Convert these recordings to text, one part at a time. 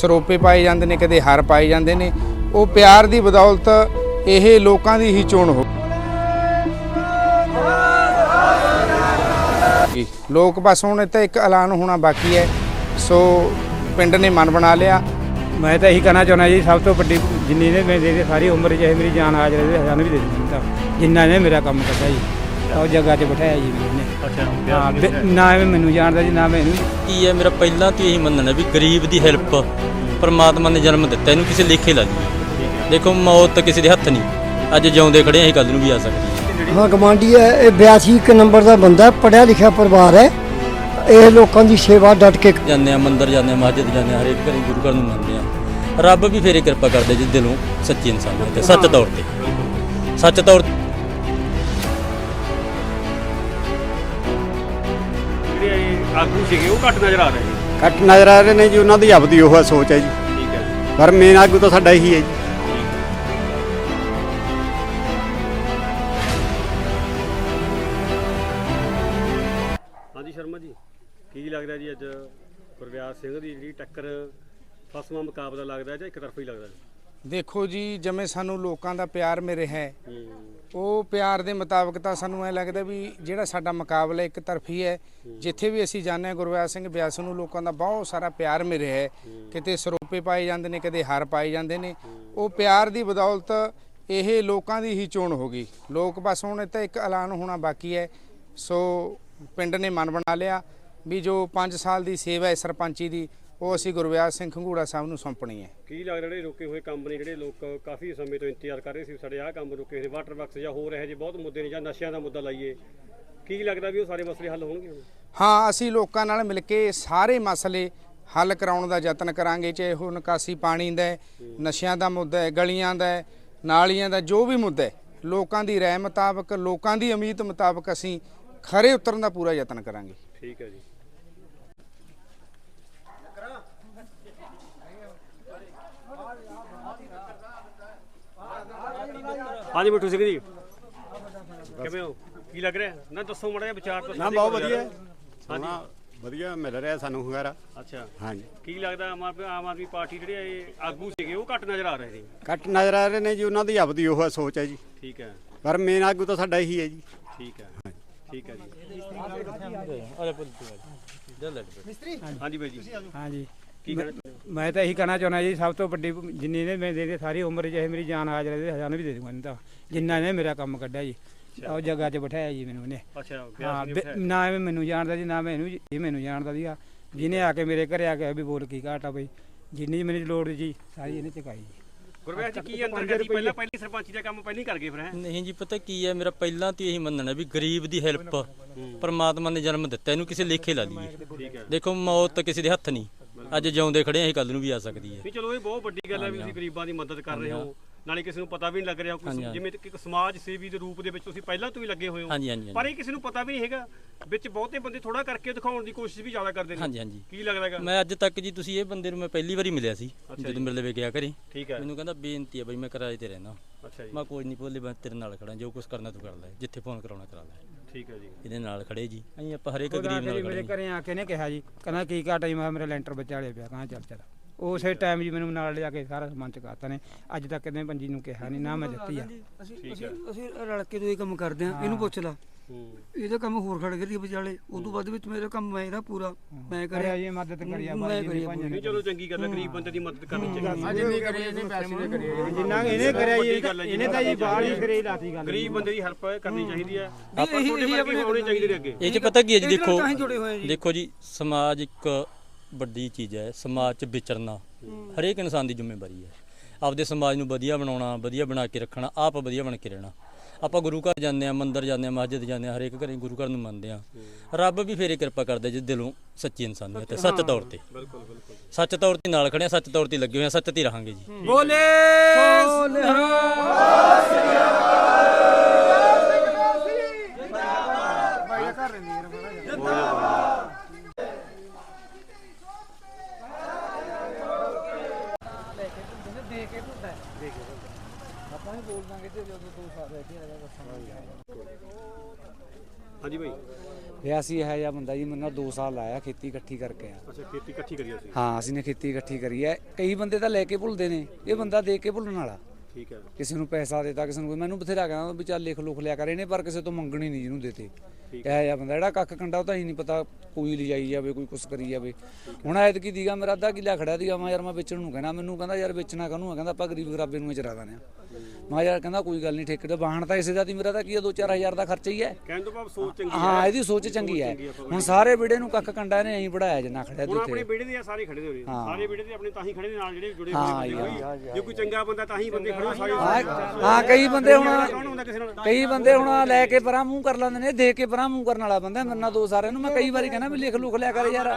ਸਰੋਪੇ ਪਾਏ ਜਾਂਦੇ ਨੇ, ਕਦੇ ਹਾਰ ਪਾਏ ਜਾਂਦੇ ਨੇ। ਉਹ ਪਿਆਰ ਦੀ ਬਦੌਲਤ ਇਹ ਲੋਕਾਂ ਦੀ ਹੀ ਚੋਣ ਹੋ ਲੋਕ ਬਸ ਹੁਣ ਇੱਥੇ ਇੱਕ ਐਲਾਨ ਹੋਣਾ ਬਾਕੀ ਹੈ। ਸੋ ਪਿੰਡ ਨੇ ਮਨ ਬਣਾ ਲਿਆ। ਮੈਂ ਤਾਂ ਇਹੀ ਕਹਿਣਾ ਚਾਹੁੰਦਾ ਜੀ, ਸਭ ਤੋਂ ਵੱਡੀ ਜਿੰਨੀ ਨੇ ਮੈਂ ਦੇ ਸਾਰੀ ਉਮਰ ਚਾਹੇ ਮੇਰੀ ਜਾਨ ਹਾਜ਼ਰ ਹੈ, ਸਾਨੂੰ ਵੀ ਦੇ ਦਿੱਤਾ। ਜਿੰਨਾ ਨੇ ਮੇਰਾ ਕੰਮ ਕਰਦਾ ਜੀ ਉਹ ਜਗ੍ਹਾ 'ਤੇ ਬਿਠਾਇਆ ਜੀ। ਹਾਂ ਨਾ ਇਹ ਮੈਨੂੰ ਜਾਣਦਾ ਜੀ ਨਾ ਮੈਂ ਇਹਨੂੰ। ਕੀ ਹੈ ਮੇਰਾ ਪਹਿਲਾਂ ਤੋਂ ਇਹੀ ਮੰਨਣਾ ਵੀ ਗਰੀਬ ਦੀ ਹੈਲਪ ਪਰਮਾਤਮਾ ਨੇ ਜਨਮ ਦਿੱਤਾ ਇਹਨੂੰ ਕਿਸੇ ਲੇਖੇ ਲਾ ਜੀ ਦੇਖੋ ਮੌਤ ਤਾਂ ਕਿਸੇ ਦੇ ਹੱਥ ਨਹੀਂ। ਅੱਜ ਜਿਉਂਦੇ ਖੜੇ ਅਸੀਂ ਕੱਲ ਨੂੰ ਵੀ ਆ ਸਕਦੀ ਹੈ। ਗਵਾਂਢੀ ਹੈ ਇਹ 82 ਇੱਕ ਨੰਬਰ ਦਾ ਬੰਦਾ ਹੈ, ਪੜ੍ਹਿਆ ਲਿਖਿਆ ਪਰਿਵਾਰ ਹੈ। ਇਹ ਲੋਕਾਂ ਦੀ ਸੇਵਾ ਡਟ ਕੇ ਜਾਂਦੇ ਆ ਮੰਦਿਰ ਜਾਂਦੇ ਆ ਮਸਜਿਦ ਜਾਂਦੇ ਆ ਹਰੇਕ ਘਰੇ ਗੁਰੂ ਘਰ ਨੂੰ ਮੰਨਦੇ ਆ। ਰੱਬ ਵੀ ਫੇਰੇ ਕਿਰਪਾ ਕਰਦੇ ਜੇ ਦਿਲੋਂ ਸੱਚੀ ਇਨਸਾਨ ਤੇ ਸੱਚ ਤੌਰ ਤੇ। ਸੱਚ ਤੌਰ ਆਗੂ ਸੀਗੇ ਉਹ ਘੱਟ ਨਜ਼ਰ ਆ ਰਹੇ ਨੇ। ਘੱਟ ਨਜ਼ਰ ਆ ਰਹੇ ਨੇ ਜੀ ਉਹਨਾਂ ਦੀ ਆਪਦੀ ਉਹ ਸੋਚ ਹੈ ਜੀ। ਠੀਕ ਹੈ ਪਰ ਮੇਨ ਆਗੂ ਤਾਂ ਸਾਡਾ ਇਹੀ ਹੈ ਜੀ। ਹਾਂਜੀ ਸ਼ਰਮਾ ਜੀ ਕੀ ਲੱਗਦਾ ਜੀ ਅੱਜ ਗੁਰਵਿਆਸ ਸਿੰਘ ਦੀ ਜਿਹੜੀ ਟੱਕਰ ਫਸਵਾਂ ਮੁਕਾਬਲਾ ਲੱਗਦਾ ਜਾਂ ਇੱਕ ਤਰਫਾ ਹੀ ਲੱਗਦਾ ਦੇਖੋ ਜੀ ਜਿਵੇਂ ਸਾਨੂੰ ਲੋਕਾਂ ਦਾ ਪਿਆਰ ਮਿਲ ਰਿਹਾ ਹੈ। ਉਹ ਪਿਆਰ ਦੇ ਮੁਤਾਬਕ ਤਾਂ ਸਾਨੂੰ ਐ ਲੱਗਦਾ ਵੀ ਜਿਹੜਾ ਸਾਡਾ ਮੁਕਾਬਲਾ ਇੱਕ ਤਰਫੀ ਹੈ ਜਿੱਥੇ ਵੀ ਅਸੀਂ ਜਾਂਦੇ ਹਾਂ ਗੁਰਵਿਆਸ ਸਿੰਘ ਬਿਆਸ ਨੂੰ ਲੋਕਾਂ ਦਾ ਬਹੁਤ ਸਾਰਾ ਪਿਆਰ ਮਿਲ ਰਿਹਾ ਹੈ। ਕਿਤੇ ਸਰੋਪੇ ਪਾਏ ਜਾਂਦੇ ਨੇ ਕਦੇ ਹਾਰ ਪਾਏ ਜਾਂਦੇ ਨੇ। ਉਹ ਪਿਆਰ ਦੀ ਬਦੌਲਤ ਇਹ ਲੋਕਾਂ ਦੀ ਹੀ ਚੋਣ ਹੋ ਗਈ। ਲੋਕ ਬਸ ਹੁਣ ਇਹ ਤਾਂ ਇੱਕ ਐਲਾਨ ਹੋਣਾ ਬਾਕੀ ਹੈ। ਸੋ ਪਿੰਡ ਨੇ ਮਨ ਬਣਾ ਲਿਆ ਵੀ ਜੋ 5 ਸਾਲ ਦੀ ਸੇਵਾ ਹੈ ਸਰਪੰਚੀ ਦੀ ਉਹ ਅਸੀਂ ਗੁਰਵਿਆਸ ਸਿੰਘ ਖੰਗੂੜਾ ਸਾਹਿਬ ਨੂੰ ਸੌਂਪਣੀ ਹੈ। ਕੀ ਲੱਗਦਾ ਜਿਹੜੇ ਰੁਕੇ ਹੋਏ ਕੰਮ ਨੇ ਜਿਹੜੇ ਲੋਕ ਕਾਫੀ ਸਮੇਂ ਤੋਂ ਇੰਤਜ਼ਾਰ ਕਰ ਰਹੇ ਸੀ ਸਾਡੇ ਆਹ ਕੰਮ ਰੁਕੇ ਹੋਏ ਨੇ ਵਾਟਰ ਬਾਕਸ ਜਾਂ ਹੋਰ ਇਹੋ ਜਿਹੇ ਬਹੁਤ ਮੁੱਦੇ ਨੇ ਜਾਂ ਨਸ਼ਿਆਂ ਦਾ ਮੁੱਦਾ ਲਾਈਏ। ਕੀ ਲੱਗਦਾ ਵੀ ਉਹ ਸਾਰੇ ਮਸਲੇ ਹੱਲ ਹੋਣਗੇ ਹੁਣ? ਹਾਂ ਅਸੀਂ ਲੋਕਾਂ ਨਾਲ ਮਿਲ ਕੇ ਸਾਰੇ ਮਸਲੇ ਹੱਲ ਕਰਾਉਣ ਦਾ ਯਤਨ ਕਰਾਂਗੇ ਚਾਹੇ ਉਹ ਨਿਕਾਸੀ ਪਾਣੀ ਦਾ ਹੈ, ਨਸ਼ਿਆਂ ਦਾ ਮੁੱਦਾ ਹੈ ਗਲੀਆਂ ਦਾ ਹੈ, ਨਾਲੀਆਂ ਦਾ ਜੋ ਵੀ ਮੁੱਦਾ ਹੈ ਲੋਕਾਂ ਦੀ ਰਾਏ ਮੁਤਾਬਕ ਲੋਕਾਂ ਦੀ ਉਮੀਦ ਮੁਤਾਬਕ ਅਸੀਂ ਖਰੇ ਉਤਰਨ ਦਾ ਪੂਰਾ ਯਤਨ ਕਰਾਂਗੇ। ਠੀਕ ਹੈ ਜੀ। ਹਾਂਜੀ ਮਿੱਠੂ ਸਿੰਘ ਜੀ। ਕਿਵੇਂ ਹੋ? ਕੀ ਲੱਗ ਰਿਹਾ? ਨਾ ਦੱਸੋ ਮੜਾ ਵਿਚਾਰ ਤਾਂ ਨਾ ਬਹੁਤ ਵਧੀਆ। ਸੋਹਣਾ ਵਧੀਆ ਮਿਲ ਰਿਹਾ ਸਾਨੂੰ ਹੁੰਗਾਰਾ ਅੱਛਾ। ਹਾਂਜੀ। ਕੀ ਲੱਗਦਾ ਆਮ ਆਦਮੀ ਆਮ ਆਦਮੀ ਪਾਰਟੀ ਜਿਹੜੇ ਇਹ ਆਗੂ ਸੀਗੇ ਉਹ ਘੱਟ ਨਜ਼ਰ ਆ ਰਹੇ ਨੇ? ਘੱਟ ਨਜ਼ਰ ਆ ਰਹੇ ਨੇ ਜੀ ਉਹਨਾਂ ਦੀ ਆਪਦੀ ਉਹ ਸੋਚ ਹੈ ਜੀ। ਠੀਕ ਹੈ। ਪਰ ਮੇਨ ਆਗੂ ਤਾਂ ਸਾਡਾ ਇਹੀ ਹੈ ਜੀ। ਠੀਕ ਹੈ। ਠੀਕ ਹੈ ਜੀ। ਹਾਂਜੀ ਬਾਈ ਜੀ। ਹਾਂ ਜੀ ਕੀ ਕਹਿਣਾ ਚਾਹੁੰਦੇ ਹੋ? ਮੈਂ ਤਾਂ ਇਹੀ ਕਹਿਣਾ ਚਾਹੁੰਦਾ ਜੀ ਸਭ ਤੋਂ ਵੱਡੀ ਜਿੰਨੀ ਨੇ ਮੈਂ ਦੇ ਦੇ ਸਾਰੀ ਉਮਰ ਚਾਹੇ ਮੇਰੀ ਜਾਨ ਹਾਜ਼ਰ ਹੈ ਸਾਨੂੰ ਵੀ ਦੇ ਦੂੰਗਾ ਨਹੀਂ ਤਾਂ। ਜਿੰਨਾ ਨੇ ਮੇਰਾ ਕੰਮ ਕੱਢਿਆ ਜੀ ਉਹ ਜਗ੍ਹਾ 'ਤੇ ਬਿਠਾਇਆ ਜੀ ਮੈਨੂੰ ਅੱਛਾ ਹਾਂ ਨੇ ਬਿ-। ਨਾ ਇਹ ਮੈਨੂੰ ਜਾਣਦਾ ਜੀ ਨਾ ਮੈਂ ਇਹਨੂੰ ਜੀ- ਇਹ ਮੈਨੂੰ ਜਾਣਦਾ ਸੀਗਾ। ਜਿਹਨੇ ਆ ਕੇ ਮੇਰੇ ਘਰੇ ਆ ਕੇ ਵੀ ਬੋਲ ਕੀ ਘਾਟਾ ਬਈ ਜਿੰਨੀ ਮੈਨੂੰ ਲੋੜ ਜੀ ਸਾਰੀ ਇਹਨੇ ਚੁਕਾਈ ਜੀ। ਗੁਰਵੇਸ਼ ਜੀ ਕੀ ਅੰਦਰ ਗੱਡੀ ਪਹਿਲਾਂ ਪਹਿਲੀ ਸਰਪੰਚੀ ਦਾ ਕੰਮ ਪਹਿਲਾਂ ਹੀ ਕਰ ਗਏ ਫਿਰ ਹੈ? ਨਹੀਂ ਜੀ ਪਤਾ ਕੀ ਹੈ ਮੇਰਾ ਪਹਿਲਾਂ ਤੋਂ ਇਹੀ ਮੰਨਣਾ ਵੀ ਗਰੀਬ ਦੀ ਹੈਲਪ ਪਰਮਾਤਮਾ ਨੇ ਜਨਮ ਦਿੱਤਾ ਇਹਨੂੰ ਕਿਸੇ ਲੇਖੇ ਲਾ ਜੀ ਠੀਕ ਹੈ। ਦੇਖੋ ਮੌਤ ਤਾਂ ਕਿਸੇ ਦੇ ਹੱਥ ਨਹੀਂ। ਅੱਜ ਜਿਉਂਦੇ ਖੜੇ ਅਸੀਂ ਕੱਲ ਨੂੰ ਵੀ ਆ ਸਕਦੀ ਹੈ ਨਹੀਂ ਚਲੋ ਇਹ ਬਹੁਤ ਵੱਡੀ ਗੱਲ ਹੈ ਵੀ ਤੁਸੀਂ ਗਰੀਬਾਂ ਦੀ ਮਦਦ ਕਰ ਰਹੇ ਹੋ। ਨਾਲੇ ਕਿਸੇ ਨੂੰ ਪਤਾ ਵੀ ਨਹੀਂ ਲੱਗ ਰਿਹਾ ਕੋਈ ਜਿਵੇਂ ਕਿ ਇੱਕ ਸਮਾਜ ਸੇਵੀ ਦੇ ਰੂਪ ਦੇ ਵਿੱਚ ਤੁਸੀਂ ਪਹਿਲਾਂ ਤੋਂ ਹੀ ਲੱਗੇ ਹੋਏ ਹੋ। ਹਾਂਜੀ ਹਾਂਜੀ ਪਰ ਇਹ ਕਿਸੇ ਨੂੰ ਪਤਾ ਵੀ ਨਹੀਂ ਹੈਗਾ। ਵਿੱਚ ਬਹੁਤੇ ਬੰਦੇ ਥੋੜਾ ਕਰਕੇ ਦਿਖਾਉਣ ਦੀ ਕੋਸ਼ਿਸ਼ ਵੀ ਜ਼ਿਆਦਾ ਕਰਦੇ ਨੇ। ਹਾਂਜੀ ਹਾਂਜੀ। ਕੀ ਲੱਗਦਾ ਹੈਗਾ? ਮੈਂ ਅੱਜ ਤੱਕ ਜੀ ਤੁਸੀਂ ਇਹ ਬੰਦੇ ਨੂੰ ਮੈਂ ਪਹਿਲੀ ਵਾਰੀ ਮਿਲਿਆ ਸੀ ਜਦੋਂ ਮੇਰੇ ਲਵੇ ਗਿਆ ਘਰੇ। ਠੀਕ ਹੈ। ਮੈਨੂੰ ਕਹਿੰਦਾ ਬੇਨਤੀ ਹੈ ਬਈ ਮੈਂ ਕਿਰਾਏ ਤੇ ਰਹਿਣਾ ਅੱਛਾ ਜੀ। ਮੈਂ ਕੋਈ ਨਹੀਂ ਭੋਲੇ ਮੈਂ ਤੇਰੇ ਨਾਲ ਖੜਾ ਜੋ ਕੁਝ ਕਰਨਾ ਤੂੰ ਕਰ ਲੈ ਜਿੱਥੇ ਫੋਨ ਕਰਾਉਣਾ ਕਰਾ ਲੈ। ਠੀਕ ਹੈ ਜੀ। ਇਹਦੇ ਨਾਲ ਖੜੇ ਜੀ। ਅਸੀਂ ਆਪਾਂ ਹਰੇਕ ਗਰੀਬ ਆ ਕੇ ਨਾਲ ਮੇਰੇ ਖੜੇ ਘਰੇ ਆ ਕੇ ਨੇ ਕਿਹਾ ਜੀ। ਕਹਿੰਦਾ ਕੀ ਘਾਟਾ ਜੀ? ਮੈਂ ਕਿਹਾ ਮੇਰਾ ਲੈਂਟਰ ਵਿਚਾਲੇ ਪਿਆ। ਕਹਿੰਦਾ ਚੱਲ ਚੱਲ। ਉਸੇ ਟਾਈਮ ਜੀ ਮੈਨੂੰ ਨਾਲ ਲਿਆ ਕੇ ਸਾਰਾ ਸਮਾਨ ਚੁਕਾਤਾ ਨੇ। ਅੱਜ ਤੱਕ ਇਹਨੇ ਪੰਜੀ ਨੂੰ ਕਿਹਾ ਨਹੀਂ ਨਾ ਮੈਂ ਦਿੱਤੀ ਆ। ਅਸੀਂ ਅਸੀਂ ਅਸੀਂ ਰਲ ਕੇ ਦੋਏ ਕੰਮ ਕਰਦੇ ਆ ਇਹਨੂੰ ਪੁੱਛ ਲਾ। ਹੂੰ ਇਹਦਾ ਕੰਮ ਹੋਰ ਖੜ ਗਿਆ ਵਿਚਾਲੇ। ਉਦੋਂ ਬਾਅਦ ਵਿੱਚ ਮੇਰਾ ਕੰਮ ਮੈਂ ਇਹਦਾ ਪੂਰਾ ਮੈਂ ਕਰਿਆ। ਜੀ ਮਦਦ ਕਰਿਆ ਮੈਂ ਬਾਈ ਜੀ ਕਰੀ ਨਹੀਂ ਚਲੋ ਚੰਗੀ ਗੱਲ ਹੈ ਗਰੀਬ ਬੰਦੇ ਦੀ ਮਦਦ ਕਰਨੀ ਚਾਹੀਦੀ ਹੈ। ਜਿੰਨਾ ਇਹਨੇ ਕਰਿਆ ਜੀ ਇਹਨੇ ਤਾਂ ਜੀ ਬਾਹਰ ਹੀ ਕਰੇ ਲਾਤੀ ਗੱਲ ਗਰੀਬ ਬੰਦੇ ਦੀ ਹੈਲਪ ਕਰਨੀ ਚਾਹੀਦੀ ਹੈ ਆਪਾਂ ਛੋਟੇ ਵਰਗੇ ਹੋਣੇ ਚਾਹੀਦੇ ਨੇ ਅੱਗੇ। ਇਹ ਚ ਪਤਾ ਕੀ ਹੈ ਜੀ ਦੇਖੋ ਦੇਖੋ ਜੀ ਸਮਾਜ ਇੱਕ ਵੱਡੀ ਚੀਜ਼ ਹੈ। ਸਮਾਜ 'ਚ ਵਿਚਰਨਾ ਹਰੇਕ ਇਨਸਾਨ ਦੀ ਜ਼ਿੰਮੇਵਾਰੀ ਹੈ। ਆਪਦੇ ਸਮਾਜ ਨੂੰ ਵਧੀਆ ਬਣਾਉਣਾ ਵਧੀਆ ਬਣਾ ਕੇ ਰੱਖਣਾ ਆਪ ਵਧੀਆ ਬਣ ਕੇ ਰਹਿਣਾ। ਆਪਾਂ ਗੁਰੂ ਘਰ ਜਾਂਦੇ ਆ ਮੰਦਿਰ ਜਾਂਦੇ ਆ ਮਸਜਿਦ ਜਾਂਦੇ ਆ ਹਰੇਕ ਘਰੇ ਗੁਰੂ ਘਰ ਨੂੰ ਮੰਨਦੇ ਆ ਰੱਬ ਵੀ ਫੇਰੇ ਕਿਰਪਾ ਕਰਦਾ ਜੇ ਦਿਲੋਂ ਸੱਚੀ ਇਨਸਾਨੀਅਤ ਹੈ ਸੱਚ ਤੌਰ ਤੇ। ਬਿਲਕੁਲ ਬਿਲਕੁਲ। ਸੱਚ ਤੌਰ ਤੇ ਨਾਲ ਖੜੇ ਆ ਸੱਚ ਤੌਰ ਤੇ ਲੱਗੇ ਹੋਏ ਆ ਸੱਚ ਤੇ ਰਹਾਂਗੇ ਜੀ। ਬੋਲੇ ਹਾਂਜੀ ਭਾਈ ਰਿਆਸੀ ਇਹ ਜਿਹਾ ਬੰਦਾ ਜੀ ਮੇਰੇ ਨਾਲ 2 ਸਾਲ ਲਾਇਆ ਖੇਤੀ ਇਕੱਠੀ ਕਰਕੇ ਆ। ਅੱਛਾ ਖੇਤੀ ਇਕੱਠੀ ਕਰੀ ਅਸੀਂ। ਹਾਂ ਅਸੀਂ ਨੇ ਖੇਤੀ ਇਕੱਠੀ ਕਰੀ ਹੈ ਕਈ ਬੰਦੇ ਤਾਂ ਲੈ ਕੇ ਭੁੱਲਦੇ ਨੇ ਇਹ ਬੰਦਾ ਦੇ ਕੇ ਭੁੱਲਣ ਵਾਲਾ। ਠੀਕ ਹੈ। ਕਿਸੇ ਨੂੰ ਪੈਸਾ ਦੇਤਾ ਕਿਸੇ ਨੂੰ ਕੋਈ- ਮੈਨੂੰ ਬਥੇਰਾ ਕਹਿੰਦਾ ਵੀ ਚੱਲ ਲਿਖ ਲੁਖ ਲਿਆ ਕਰ ਇਹਨੇ ਪਰ ਕਿਸੇ ਤੋਂ ਮੰਗਣੀ ਨਹੀਂ ਜਿਹਨੂੰ ਦੇਤੇ। ਇਹ ਜਿਹਾ ਬੰਦਾ ਜਿਹੜਾ ਕੱਖ ਕੰਡਾ ਉਹ ਤਾਂ ਹੀ ਨਹੀਂ ਪਤਾ ਕੋਈ ਲਿਜਾਈ ਜਾਵੇ ਕੋਈ ਕੁਛ ਕਰੀ ਜਾਵੇ। ਹੁਣ ਐਤਕੀ ਦੀਗਾ ਮੇਰਾ ਅੱਧਾ ਕਿੱਲਾ ਖੜਾ ਦੀਗਾ ਮੈਂ ਯਾਰ ਮੈਂ ਵੇਚਣ ਨੂੰ ਕਹਿਣਾ ਮੈਨੂੰ ਕਹਿੰਦਾ ਯਾਰ ਵੇਚਣਾ ਕਾਹਨੂੰ ਆ? ਕਹਿੰਦਾ ਆਪਾਂ ਗਰੀਬ ਗਰਾਬੇ ਨੂੰ ਹੀ ਚਰਾ ਦਾਨੇ ਆ ਮੈਂ ਯਾਰ ਕਹਿੰਦਾ ਕੋਈ ਗੱਲ ਨਹੀਂ ਠੇਕੇ ਤੇ ਬਾਹਣ ਤਾਂ ਇਸੇ ਦਾ ਤੀ ਮੇਰਾ ਤਾਂ ਕੀ ਆ 2-4000 ਦਾ ਖਰਚਾ ਹੀ ਹੈ। ਕਹਿਣ ਤੋਂ ਭਾਵ ਸੋਚ ਚੰਗੀ ਹਾਂ ਇਹਦੀ ਸੋਚ ਚੰਗੀ ਹੈ। ਹੁਣ ਸਾਰੇ ਵਿੜੇ ਨੂੰ ਕੱਖ ਕੰਡਾ ਨੇ ਐਂ ਬੜਾਇਆ ਜਿੰਨਾ ਖੜਿਆ ਹੁਣ ਆਪਣੇ ਵਿਹੜੇ ਦੇ ਆ ਸਾਰੇ ਖੜੇ ਦੇ ਹੋਏ ਸਾਰੇ ਵਿਹੜੇ ਦੇ ਆਪਣੇ ਤਾਂ ਹੀ ਖੜੇ ਦੇ ਨਾਲ ਜਿਹੜੇ ਜੁੜੇ ਹੋਏ ਬੰਦੇ। ਕੋਈ। ਜੇ ਕੋਈ ਚੰਗਾ ਬੰਦਾ ਤਾਂ ਹੀ ਬੰਦੇ ਖੜੇ ਹੋ ਸਾਰੇ ਹਾਂ ਕਈ ਬੰਦੇ ਹੁਣ ਕੌਣ ਹੁੰਦਾ ਕਿਸੇ ਨਾਲ? ਕਈ ਬੰਦੇ ਹੁਣ ਲੈ ਕੇ ਪਰਾਂ ਮੂੰਹ ਕਰ ਲੈਂਦੇ ਨੇ ਦੇ ਕੇ ਪਰਾਂ ਮੂੰਹ ਕਰਨ ਵਾਲਾ ਬੰਦਾ ਮੇਰੇ ਨਾਲ ਦੋ ਸਾਰਿਆਂ ਨੂੰ। ਮੈਂ ਕਈ ਵਾਰੀ ਕਹਿੰਦਾ ਵੀ ਲਿਖ ਲੁਖ ਲਿਆ ਕਰ ਯਾਰ।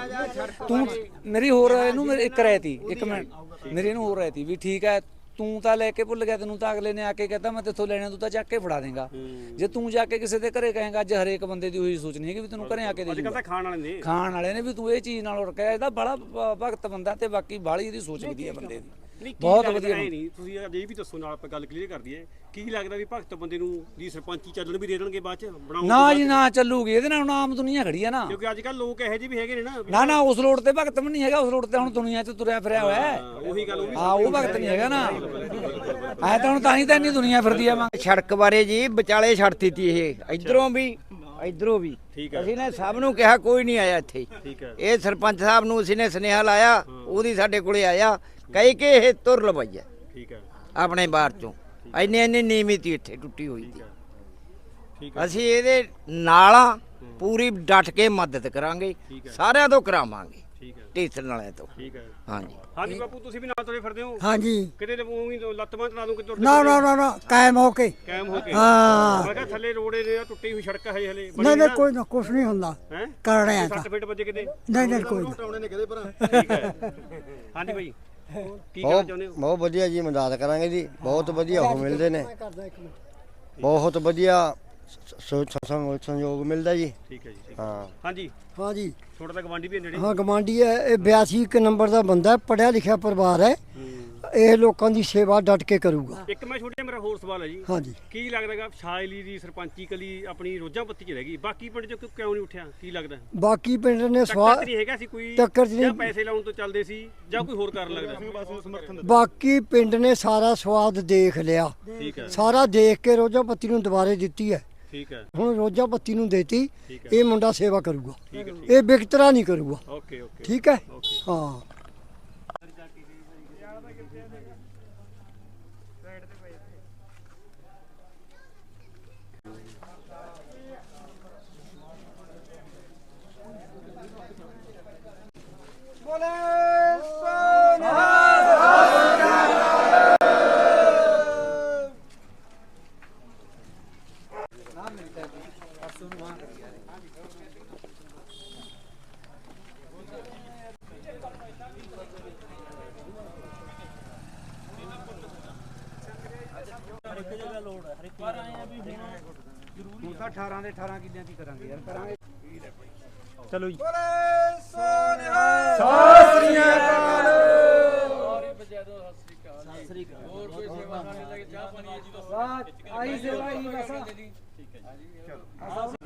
ਤੂੰ ਮੇਰੀ ਹੋਰ ਇਹਨੂੰ ਮੇਰੀ ਇੱਕ ਰਹਿ ਤੀ ਇੱਕ ਮਿੰਟ। ਮੇਰੀ ਇਹਨੂੰ ਹੋਰ ਰਹਿ ਤੀ ਵੀ ਠੀਕ ਹੈ ਤੂੰ ਤਾਂ ਲੈ ਕੇ ਭੁੱਲ ਗਿਆ ਤੈਨੂੰ ਤਾਂ ਅਗਲੇ ਨੇ ਆ ਕੇ ਕਹਿੰਦਾ ਮੈਂ ਤੇਥੋਂ ਲੈਣਾ ਤੂੰ ਤਾਂ ਚੱਕ ਕੇ ਫੜਾ ਦੇਂਗਾ। ਜੇ ਤੂੰ ਜਾ ਕੇ ਕਿਸੇ ਦੇ ਘਰੇ ਕਹੇਗਾ ਅੱਜ ਹਰੇਕ ਬੰਦੇ ਦੀ ਉਹੀ ਸੋਚ ਨਹੀਂ ਹੈ ਕਿ ਵੀ ਤੈਨੂੰ ਘਰੇ ਆ ਕੇ ਦੇ ਜੂਗਾ ਖਾਣ ਵਾਲੇ ਨੇ। ਖਾਣ ਵਾਲੇ ਨੇ ਵੀ ਤੂੰ ਇਹ ਚੀਜ਼ ਨਾਲ ਉੜ ਕੇ ਇਹਦਾ ਬੜਾ ਭਗਤ ਬੰਦਾ ਤੇ ਬਾਕੀ ਬਾਹਲੀ ਇਹਦੀ ਸੋਚ ਵਧੀਆ ਬੰਦੇ ਦੀ। ਨਹੀਂ, ਕੀ ਬਹੁਤ ਲੱਗਦਾ ਵਧੀਆ ਇਹ ਨਹੀਂ ਤੁਸੀਂ ਅੱਜ ਇਹ ਵੀ ਦੱਸੋ ਨਾਲ ਆਪਾਂ ਗੱਲ ਕਲੀਅਰ ਕਰ ਦਈਏ। ਕੀ ਲੱਗਦਾ ਵੀ ਭਗਤ ਬੰਦੇ ਨੂੰ ਦੀ ਸਰਪੰਚੀ ਚੱਲਣ ਵੀ ਦੇ ਦੇਣਗੇ ਬਾਅਦ ਚ? ਬਣਾਉਣ ਨਾ ਜੀ ਨਾ ਚੱਲੂਗੀ ਇਹਦੇ ਨਾਲ ਹੁਣ ਆਮ ਦੁਨੀਆ ਖੜੀ ਆ ਨਾ। ਕਿਉਂਕਿ ਅੱਜ ਕੱਲ ਲੋਕ ਇਹੋ ਜਿਹੇ ਵੀ ਹੈਗੇ ਨੇ ਨਾ। ਨਾ ਨਾ ਉਸ ਰੋਡ ਤੇ ਭਗਤ ਵੀ ਨਹੀਂ ਹੈਗਾ ਉਸ ਰੋਡ ਤੇ ਹੁਣ ਦੁਨੀਆ 'ਚ ਤੁਰਿਆ ਫਿਰਿਆ ਹੋਇਆ ਹੈ। ਹਾਂ, ਉਹੀ ਗੱਲ ਉਹ ਵੀ ਹਾਂ ਉਹ ਭਗਤ ਨਹੀਂ ਹੈਗਾ ਨਾ। ਐ ਤਾਂ ਹੁਣ ਤਾਂ ਹੀ ਤਾਂ ਇੰਨੀ ਦੁਨੀਆ ਫਿਰਦੀ ਆ। ਮੰਗ ਸੜਕ ਬਾਰੇ ਜੀ ਵਿਚਾਲੇ ਛੱਡਤੀ ਤੀ ਇਹ। ਇਧਰੋਂ ਵੀ ਇਧਰੋਂ ਵੀ। ਠੀਕ ਹੈ। ਅਸੀਂ ਨੇ ਸਭ ਨੂੰ ਕਿਹਾ ਕੋਈ ਨਹੀਂ ਆਇਆ ਇੱਥੇ। ਠੀਕ ਹੈ। ਇਹ ਸਰਪੰਚ ਸਾਹਿਬ ਨੂੰ ਅਸੀਂ ਨੇ ਸੁਨੇਹਾ ਲਾਇਆ ਉਹਦੀ ਸਾਡੇ ਕੋਲੇ ਆਇਆ। ਕਹੀ ਕਿ ਇਹ ਤੁਰ ਲਵਾਈਆ। ਠੀਕ ਹੈ। ਆਪਣੇ ਬਾਹਰ ਚੋਂ। ਇੰਨੀ ਇੰਨੀ ਨੀਮਿਤ ਇੱਥੇ ਟੁੱਟੀ ਹੋਈ ਸੀ ਠੀਕ ਅਸੀਂ ਇਹਦੇ ਨਾਲ ਪੂਰੀ ਡਟ ਕੇ ਮਦਦ ਕਰਾਂਗੇ। ਸਾਰਿਆਂ ਤੋਂ ਕਰਾਵਾਂਗੇ। ਠੀਕ ਹੈ। ਢੀਸਣ ਵਾਲਿਆਂ ਤੋਂ। ਠੀਕ ਹੈ। ਹਾਂਜੀ। ਹਾਂਜੀ ਬਾਪੂ ਤੁਸੀਂ ਵੀ ਨਾਲ ਤੁਰੇ ਫਿਰਦੇ ਹੋ? ਹਾਂਜੀ। ਕਿਤੇ ਤੇ ਵੀ ਲੱਤ ਬਾਂਹ ਤੜਾ ਦੂੰ ਕਿਤੇ ਨਾ ਨਾ ਨਾ ਨਾ। ਕਾਇਮ ਹੋ ਕੇ। ਕਾਇਮ ਹੋ ਕੇ। ਹਾਂ। ਮੈਂ ਕਿਹਾ ਥੱਲੇ ਰੋੜੇ ਨੇ ਟੁੱਟੀ ਹੋਈ ਸੜਕ ਹੈ ਹਲੇ। ਨਹੀਂ ਨਹੀਂ ਕੋਈ ਨਾ ਕੁਛ ਨਹੀਂ ਹੁੰਦਾ। ਹੈ? ਕਰ ਰਹੇ ਆ ਤਾਂ 60 ਫੀਟ ਵੱਜੇ ਕਿਤੇ। ਨਹੀਂ ਨਹੀਂ ਕੋਈ ਨਾ। ਠੀਕ ਹੈ। ਹਾਂਜੀ ਭਾਈ ਕੀ ਕਹਿਣਾ ਚਾਹੁੰਦੇ ਹੋ? ਬਹੁਤ ਵਧੀਆ ਜੀ ਮਦਦ ਕਰਾਂਗੇ ਜੀ। ਬਹੁਤ ਵਧੀਆ ਉਹ ਮਿਲਦੇ ਨੇ। ਬਹੁਤ ਵਧੀਆ ਸ- ਸ- ਸੰਗ- ਸੰਯੋਗ ਮਿਲਦਾ ਜੀ। ਠੀਕ ਹੈ ਜੀ ਠੀਕ। ਹਾਂ। ਹਾਂਜੀ। ਹਾਂਜੀ ਛੋਟਾ ਤਾਂ ਗਵਾਂਢੀ ਵੀ ਹੈ ਨੇੜੇ ਹਾਂ ਗਵਾਂਢੀ ਹੈ। ਇਹ 82 ਇੱਕ ਨੰਬਰ ਦਾ ਬੰਦਾ ਪੜਿਆ ਲਿਖਿਆ ਪਰਿਵਾਰ ਹੈ। ਇਹ ਲੋਕਾਂ ਦੀ ਸੇਵਾ ਡਟ ਕੇ ਕਰੂਗਾ। ਇੱਕ ਮੈਂ ਛੋਟਾ ਮੇਰਾ ਹੋਰ ਸਵਾਲ ਹੈ ਜੀ। ਹਾਂਜੀ। ਕੀ ਲੱਗਦਾਗਾ ਸ਼ਾਇਲੀ ਦੀ ਸਰਪੰਚੀ ਕਲੀ ਆਪਣੀ ਰੋਜਾਂ ਪੱਤੀ ਚ ਰਹਿ ਗਈ? ਬਾਕੀ ਪਿੰਡ ਚ ਕਿਉਂ ਕਿਉਂ ਨਹੀਂ ਉੱਠਿਆ? ਕੀ ਲੱਗਦਾ? ਬਾਕੀ ਪਿੰਡ ਨੇ ਸਵਾ ਨਹੀਂ ਹੈਗਾ ਸੀ ਕੋਈ? ਟੱਕਰ ਚ ਨਹੀਂ। ਜਾਂ ਪੈਸੇ ਲਾਉਣ ਤੋਂ ਚੱਲਦੇ ਸੀ? ਜਾਂ ਕੋਈ ਹੋਰ ਕਾਰਨ ਲੱਗਦਾ? ਬਾਕੀ ਪਿੰਡ ਨੇ ਸਾਰਾ ਸਵਾਦ ਦੇਖ ਲਿਆ। ਠੀਕ ਹੈ। ਸਾਰਾ ਦੇਖ ਕੇ ਰੋਜਾ ਪੱਤੀ ਨੂੰ ਦੁਬਾਰੇ ਦਿੱਤੀ ਹੈ। ਠੀਕ ਹੈ। ਹੁਣ ਰੋਜਾ ਪੱਤੀ ਨੂੰ ਦੇਤੀ ਹੈ। ਇਹ ਮੁੰਡਾ ਸੇਵਾ ਕਰੂਗਾ। ਹੈ ਇਹ ਬਿਕਤਰਾ ਨਹੀਂ ਕਰੂਗਾ। Okay okay. ਠੀਕ ਹੈ। ਓਕੇ ਹਾਂ ਹੁਣ ਤਾਂ 18 ਦੇ 18 ਕਿੱਲਿਆਂ ਦੀ ਕਰਾਂਗੇ ਯਾਰ ਕਰਾਂਗੇ ਚਲੋ ਜੀ ਆਈ ਸੇਵਾ ਹੀ ਬਸ। ਚਲੋ।